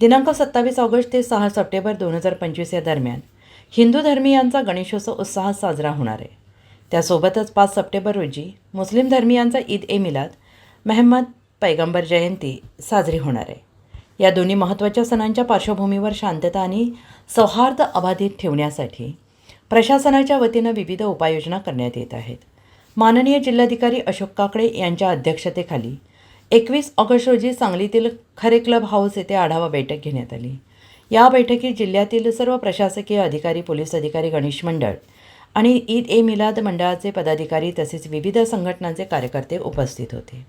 दिनांक सत्तावीस ऑगस्ट ते सहा सप्टेंबर दोन हजार पंचवीस या दरम्यान हिंदू धर्मियांचा गणेशोत्सव उत्साहात साजरा होणार आहे. त्यासोबतच पाच सप्टेंबर रोजी मुस्लिम धर्मियांचा ईद ए मिलाद मेहम्मद पैगंबर जयंती साजरी होणार आहे. या दोन्ही महत्त्वाच्या सणांच्या पार्श्वभूमीवर शांतता आणि सौहार्द अबाधित ठेवण्यासाठी प्रशासनाच्या वतीनं विविध उपाययोजना करण्यात येत आहेत. माननीय जिल्हाधिकारी अशोक काकडे यांच्या अध्यक्षतेखाली एकवीस ऑगस्ट रोजी सांगलीतील खरे क्लब हाऊस येथे आढावा बैठक घेण्यात आली. या बैठकीत जिल्ह्यातील सर्व प्रशासकीय अधिकारी पोलीस अधिकारी गणेश मंडळ आणि ईद ए मिलाद मंडळाचे पदाधिकारी तसेच विविध संघटनांचे कार्यकर्ते उपस्थित होते.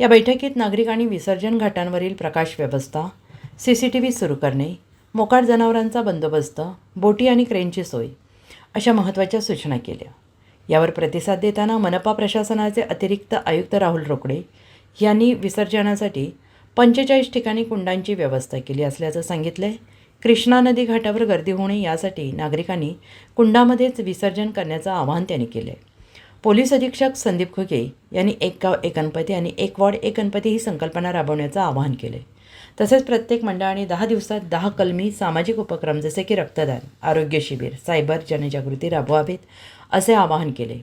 या बैठकीत नागरिकांनी विसर्जन घाटांवरील प्रकाश व्यवस्था सी सी टी व्ही सुरू करणे मोकाट जनावरांचा बंदोबस्त बोटी आणि क्रेनची सोय अशा महत्त्वाच्या सूचना केल्या. यावर प्रतिसाद देताना मनपा प्रशासनाचे अतिरिक्त आयुक्त राहुल रोकडे यांनी विसर्जनासाठी पंचेचाळीस ठिकाणी कुंडांची व्यवस्था केली असल्याचं सांगितलं आहे कृष्णा नदी घाटावर गर्दी होऊ नये यासाठी नागरिकांनी कुंडामध्येच विसर्जन करण्याचं आवाहन त्यांनी केलं पोलीस अधीक्षक संदीप खुगे यांनी एक गाव एक गणपती आणि एक वॉर्ड एक गणपती ही संकल्पना राबवण्याचं आवाहन केले तसेच प्रत्येक मंडळाने दहा दिवसात दहा कलमी सामाजिक उपक्रम जसे की रक्तदान आरोग्य शिबिर सायबर जनजागृती राबवावेत असे आवाहन केले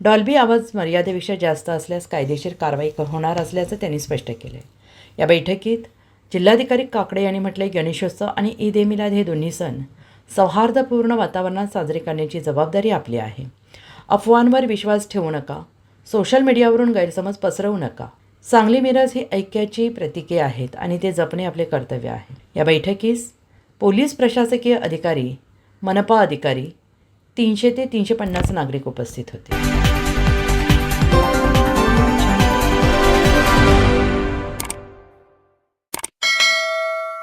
डॉल्बी आवाज मर्यादेपेक्षा जास्त असल्यास कायदेशीर कारवाई होणार असल्याचं त्यांनी स्पष्ट केलं या बैठकीत जिल्हाधिकारी काकडे यांनी म्हटले गणेशोत्सव आणि ईद ए मिलाद हे दोन्ही सण सौहार्दपूर्ण वातावरणात साजरे करण्याची जबाबदारी आपली आहे. अफवांवर विश्वास ठेवू नका. सोशल मीडियावरून गैरसमज पसरवू नका. सांगली मिरज ही ऐक्याची प्रतीके आहेत आणि ते जपणे आपले कर्तव्य आहे. या बैठकीस पोलीस प्रशासकीय अधिकारी मनपा अधिकारी तीनशे ते तीनशे पन्नास नागरिक उपस्थित होते.